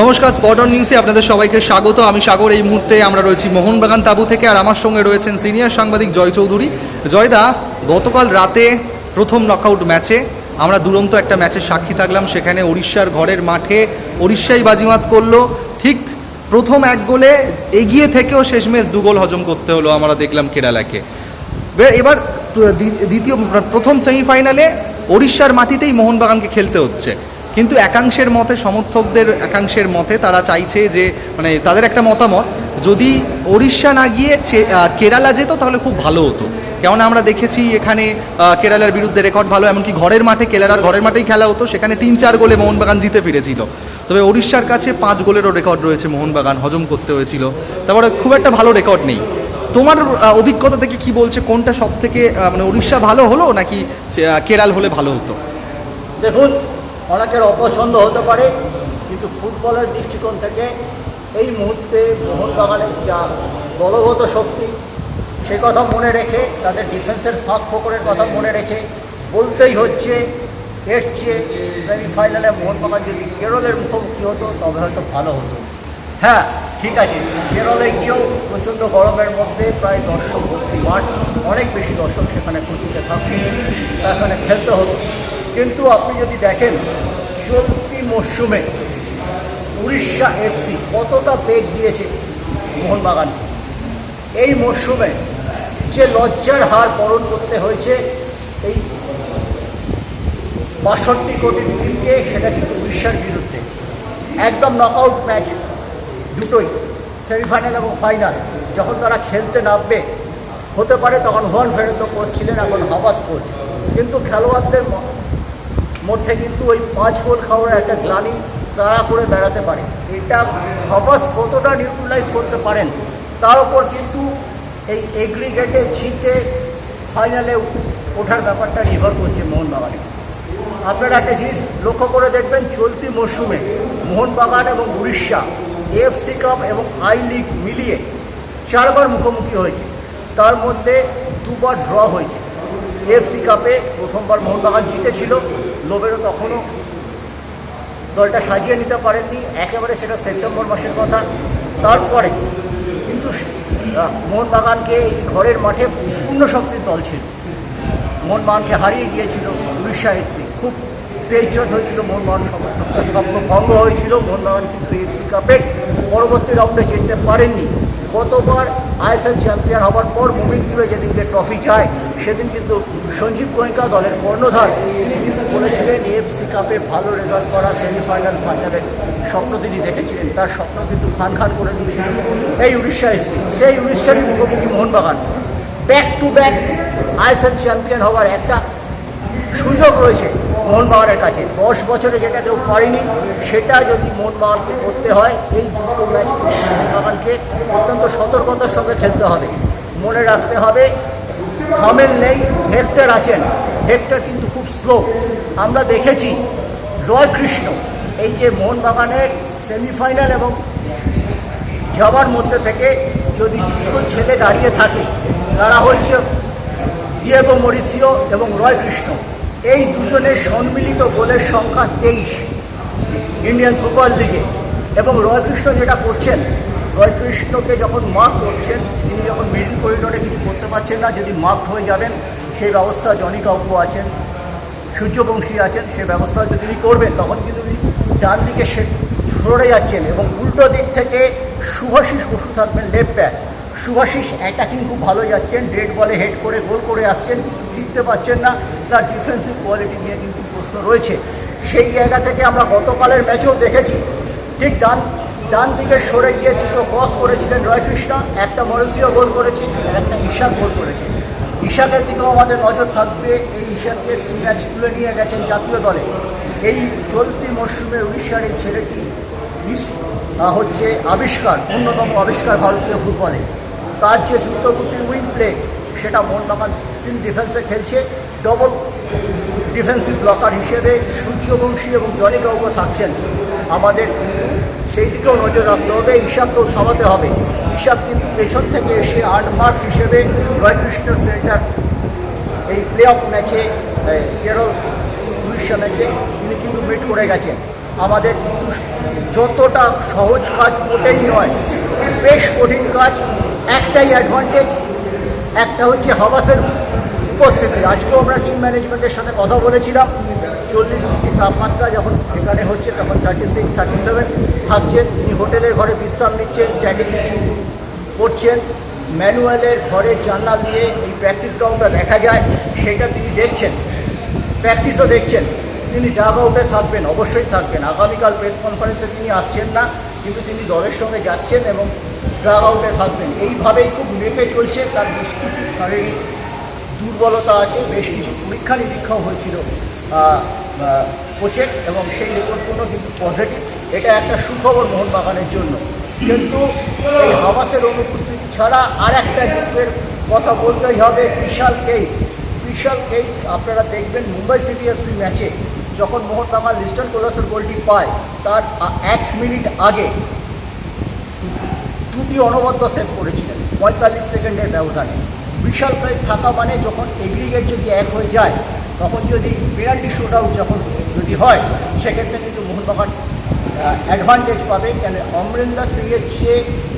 নমস্কার spot on নিউজে আপনাদের সবাইকে স্বাগত। আমি সাগর, এই মুহূর্তে আমরা রয়েছি মোহনবাগান তাবু থেকে আর আমার সঙ্গে রয়েছেন সিনিয়র সাংবাদিক জয় চৌধুরী। জয়দা, গতকাল রাতে প্রথম নকআউট ম্যাচে আমরা দুরন্ত একটা ম্যাচের সাক্ষী থাকলাম। সেখানে উড়িষ্যার ঘরের মাঠে উড়িষ্যাই বাজিমাত করল। ঠিক প্রথম এক গোলে এগিয়ে থেকেও শেষমেশ দু গোল হজম করতে হলো আমরা দেখলাম কেরালাকে। এবার দ্বিতীয়, প্রথম সেমিফাইনালে ওড়িশার মাটিতেই মোহনবাগানকে খেলতে হচ্ছে। কিন্তু একাংশের মতে, সমর্থকদের একাংশের মতে তারা চাইছে যে মানে তাদের একটা মতামত, যদি ওড়িশা না গিয়ে কেরালা যেত তাহলে খুব ভালো হতো। কেননা আমরা দেখেছি এখানে কেরালার বিরুদ্ধে রেকর্ড ভালো, এমনকি ঘরের মাঠে, কেরালার ঘরের মাঠেই খেলা হতো, সেখানে তিন চার গোলে মোহনবাগান জিতে ফিরেছিল। তবে ওড়িশার কাছে পাঁচ গোলেরও রেকর্ড রয়েছে মোহনবাগান, হজম করতে হয়েছিল। তারপরে খুব একটা ভালো রেকর্ড নেই। তোমার অভিজ্ঞতা থেকে কি বলছে, কোনটা সব থেকে মানে উড়িষ্যা ভালো হলো নাকি কেরাল হলে ভালো হতো? দেখুন অনেকের অপছন্দ হতে পারে, কিন্তু ফুটবলের দৃষ্টিকোণ থেকে এই মুহূর্তে মোহনবাগানের যা দলগত শক্তি, সে কথা মনে রেখে, তাদের ডিফেন্সের ফাঁক ফোকরের কথা মনে রেখে বলতেই হচ্ছে, এর চেয়ে সেমিফাইনালে মোহনবাগান যদি কেরলের মুখোমুখি হতো, তবে হয়তো ভালো হতো। হ্যাঁ ঠিক আছে, কেরলে গিয়েও প্রচণ্ড গরমের মধ্যে প্রায় দর্শক ভর্তি মাঠ, অনেক বেশি দর্শক সেখানে কুচিতে থাকবে। এখানে খেলতে হতো। কিন্তু আপনি যদি দেখেন চলতি মরশুমে উড়িষ্যা এফসি কতটা বেগ দিয়েছে মোহনবাগান। এই মরশুমে যে লজ্জার হার বরণ করতে হয়েছে, এই বাষট্টি কোটি টিমকে, সেটা কিন্তু উড়িষ্যার বিরুদ্ধে। একদম নকআউট ম্যাচ দুটোই সেমিফাইনাল এবং ফাইনাল যখন তারা খেলতে নামবে, হতে পারে তখন হুয়ান ফেরত করছিলেন ছিলেন এখন হাবাস কোচ। কিন্তু খেলোয়াড়দের মধ্যে কিন্তু ওই পাঁচ গোল খাওয়ার একটা গ্লানি তারা করে বেড়াতে পারে। এটা হাবাস কতটা নিউট্রালাইজ করতে পারেন, তার উপর কিন্তু এই এগ্রিগেটে জিতে ফাইনালে ওঠার ব্যাপারটা নির্ভর করছে মোহনবাগানে। আপনারা একটা জিনিস লক্ষ্য করে দেখবেন, চলতি মরশুমে মোহনবাগান এবং উড়িষ্যা এফসি কাপ এবং আই লিগ মিলিয়ে চারবার মুখোমুখি হয়েছে। তার মধ্যে দুবার ড্র হয়েছে। এফসি কাপে প্রথমবার মোহনবাগান জিতেছিল। লোবেরও তখনও দলটা সাজিয়ে নিতে পারেননি, একেবারে সেটা সেপ্টেম্বর মাসের কথা। তারপরে কিন্তু মোহনবাগানকে এই ঘরের মাঠে পূর্ণ শক্তির দল ছিল। মোহনবাগানকে হারিয়ে গিয়েছিল উড়িষ্যা এফসি। খুব পেজত হয়েছিল মোহনবাগান সমর্থকদের স্বপ্ন ভঙ্গ হয়েছিল। মোহনবাগান কিন্তু এফসি কাপের পরবর্তী রাউন্ডে যেতে পারেননি। গতবার আইএসএল চ্যাম্পিয়ন হওয়ার পর মোমিনপুরে যেদিনকে ট্রফি চায় সেদিন কিন্তু সঞ্জীব গোয়েঙ্কা দলের কর্ণধার। তিনি কিন্তু বলেছিলেন এফসি কাপে ভালো রেজাল্ট করা সেমিফাইনাল ফাইনালের স্বপ্ন তিনি দেখেছিলেন। তার স্বপ্ন কিন্তু খান খান করে দিয়েছিলেন এই উড়িষ্যা এফসি সেই উড়িষ্যারই মুখোমুখি Mohun Bagan. Back to back ISL champion হওয়ার একটা সুযোগ রয়েছে। মোহনবাগানের কাছে। দশ বছরে যেটা কেউ পারেনি, সেটা যদি মোহনবাগানকে করতে হয়, এই দুটো ম্যাচ মোহনবাগানকে অত্যন্ত সতর্কতার সঙ্গে খেলতে হবে। মনে রাখতে হবে, হামেল নেই, হেক্টর আছেন। হেক্টর কিন্তু খুব স্লো আমরা দেখেছি রয় কৃষ্ণ, এই যে মোহনবাগানের সেমিফাইনাল এবং যাবার মধ্যে থেকে যদি দুটো ছেলে দাঁড়িয়ে থাকে, তারা হচ্ছে ডিয়েগো মরিসিও এবং রয় কৃষ্ণ। এই দুজনের সম্মিলিত গোলের সংখ্যা তেইশ ইন্ডিয়ান সুপার লিগে। এবং রয় কৃষ্ণ যেটা করছেন রয় কৃষ্ণকে যখন মার্ক করছেন, তিনি যখন মিডিল করিডোরে কিছু করতে পারছেন না, যদি মার্ক হয়ে যাবেন, সেই ব্যবস্থা জনি কাউকু আছেন, সূর্যবংশী আছেন সে ব্যবস্থা যদি তিনি করবেন। তখন কিন্তু উনি ডান দিকে সে সরে যাচ্ছেন এবং উল্টো দিক থেকে শুভাশিস বসু থাকবেন লেফট ব্যাক শুভাশিস অ্যাটাকিং খুব ভালো যাচ্ছেন রেড বলে হেড করে গোল করে আসছেন ফিরতে পারছেন না। তার ডিফেন্সিভ কোয়ালিটি নিয়ে কিন্তু প্রশ্ন রয়েছে। সেই জায়গা থেকে আমরা গতকালের ম্যাচেও দেখেছি। ঠিক ডান ডান দিকে সরে গিয়ে দুটো ক্রস করেছিলেন রয়কৃষ্ণ, একটা মরসিও গোল করেছে, একটা ঈশাক গোল করেছে। ঈশাকের দিকেও আমাদের নজর থাকবে, এই ঈশাককে ম্যাচ তুলে নিয়ে গেছেন জাতীয় দলে। এই চলতি মরশুমে উড়িষ্যার এই ছেলেটি হচ্ছে আবিষ্কার, অন্যতম আবিষ্কার ভারতীয় ফুটবলে তার যে দ্রুতগতি উইন প্লে সেটা মোহনবাগান তিন ডিফেন্সে খেলছে। ডবল ডিফেন্সিভ ব্লকার হিসেবে সূর্যবংশী এবং জনি কাউকে থাকছেন। আমাদের সেই দিকেও নজর রাখতে হবে ঈশাককেও থামাতে হবে। ঈশাক কিন্তু পেছন থেকে এসে আর্টমার্ক হিসেবে রয়কৃষ্ণ সেন্টার এই প্লে অফ ম্যাচে কেরল উড়িষ্যা ম্যাচে তিনি কিন্তু মিট করে গেছেন। আমাদের কিন্তু যতটা সহজ কাজ মোটেই নয়, বেশ কঠিন কাজ একটাই অ্যাডভান্টেজ একটা হচ্ছে হাবাসের উপস্থিতি। আজকেও আমরা টিম ম্যানেজমেন্টের সাথে কথা বলেছিলাম। চল্লিশ ডিগ্রি তাপমাত্রা যখন এখানে হচ্ছে, তখন থার্টি সিক্স থার্টি সেভেন থাকছেন। তিনি হোটেলের ঘরে বিশ্রাম নিচ্ছেন স্ট্যাটিক করছেন। ম্যানুয়ালের ঘরের জানলা দিয়ে এই প্র্যাকটিস গ্রাউন্ডটা দেখা যায়, সেটা তিনি দেখছেন। প্র্যাকটিসও দেখছেন। তিনি ডাগ আউটে থাকবেন, অবশ্যই থাকবেন। আগামীকাল প্রেস কনফারেন্সে তিনি আসছেন না, কিন্তু তিনি দলের সঙ্গে যাচ্ছেন এবং ডাগ আউটে থাকবেন। এইভাবেই খুব মেপে চলছে, তার বেশ কিছু শারীরিক দুর্বলতা আছে, বেশ কিছু পরীক্ষা নিরীক্ষাও হয়েছিল কোচের, এবং সেই রিপোর্টগুলো কিন্তু পজিটিভ এটা একটা সুখবর মোহনবাগানের জন্য। কিন্তু এই হাবাসের অনুপস্থিতি ছাড়া আর একটা গ্রুপের কথা বলতেই হবে বিশাল কেই বিশাল কেই আপনারা দেখবেন মুম্বাই সিটিএফসি ম্যাচে যখন মোহনবাগান লিস্টন কোলাসের গোলটি পায়, তার এক মিনিট আগে দুটি অনবদ্য সেভ করেছিলেন। পঁয়তাল্লিশ সেকেন্ডের ব্যবধানে। বিশাল কয়েক থাকা মানে যখন এগ্রিগেট যদি এক হয়ে যায়, তখন যদি পেনাল্টি শুট আউট যখন যদি হয়, সেক্ষেত্রে কিন্তু মোহনবাগান অ্যাডভান্টেজ পাবে। কেন? অমরিন্দর সিংয়ের যে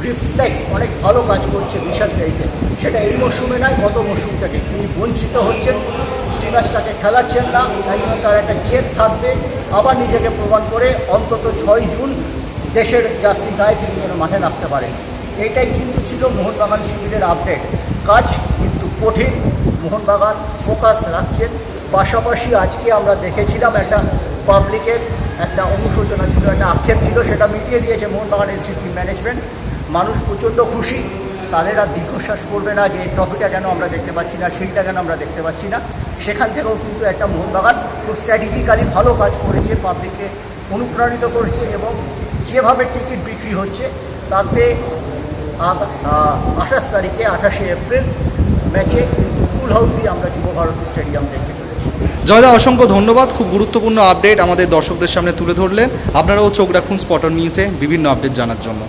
রিফ্লেক্স অনেক ভালো কাজ করছে বিশাল পেরিতে সেটা এই মরশুমে নয়, গত মরশুম থেকে। তিনি বঞ্চিত হচ্ছেন, স্টিমার্সটাকে খেলাচ্ছেন না। তাই জন্য তার একটা জেদ থাকবে। আবার নিজেকে প্রমাণ করে অন্তত ছয় জুন দেশের জার্সি গায়ে তিনি যেন মাঠে নামতে পারেন এটাই কিন্তু ছিল মোহনবাগান শিবিরের আপডেট। কাজ কিন্তু কঠিন, মোহনবাগান ফোকাস রাখছেন। পাশাপাশি আজকে আমরা দেখেছিলাম একটা পাবলিকের একটা অনুশোচনা ছিল, একটা আক্ষেপ ছিল, সেটা মিটিয়ে দিয়েছে মোহনবাগান এসিটি ম্যানেজমেন্ট। মানুষ প্রচণ্ড খুশি। তাদের আর দীর্ঘশ্বাস করবে না যে ট্রফিটা কেন আমরা দেখতে পাচ্ছি না সেইটা কেন আমরা দেখতে পাচ্ছি না। সেখান থেকেও কিন্তু একটা মোহনবাগান খুব স্ট্র্যাটেজিক্যালি ভালো কাজ করেছে পাবলিককে অনুপ্রাণিত করছে এবং যেভাবে টিকিট বিক্রি হচ্ছে, তাতে আঠাশ তারিখে, আঠাশে এপ্রিল ম্যাচে কিন্তু ফুল হাউসই আমরা যুবভারতী স্টেডিয়াম দেখতে চলেছি। জয়দা, অসংখ্য ধন্যবাদ। খুব গুরুত্বপূর্ণ আপডেট আমাদের দর্শকদের সামনে তুলে ধরলেন। আপনারাও চোখ রাখুন স্পটার নিউজে বিভিন্ন আপডেট জানার জন্য।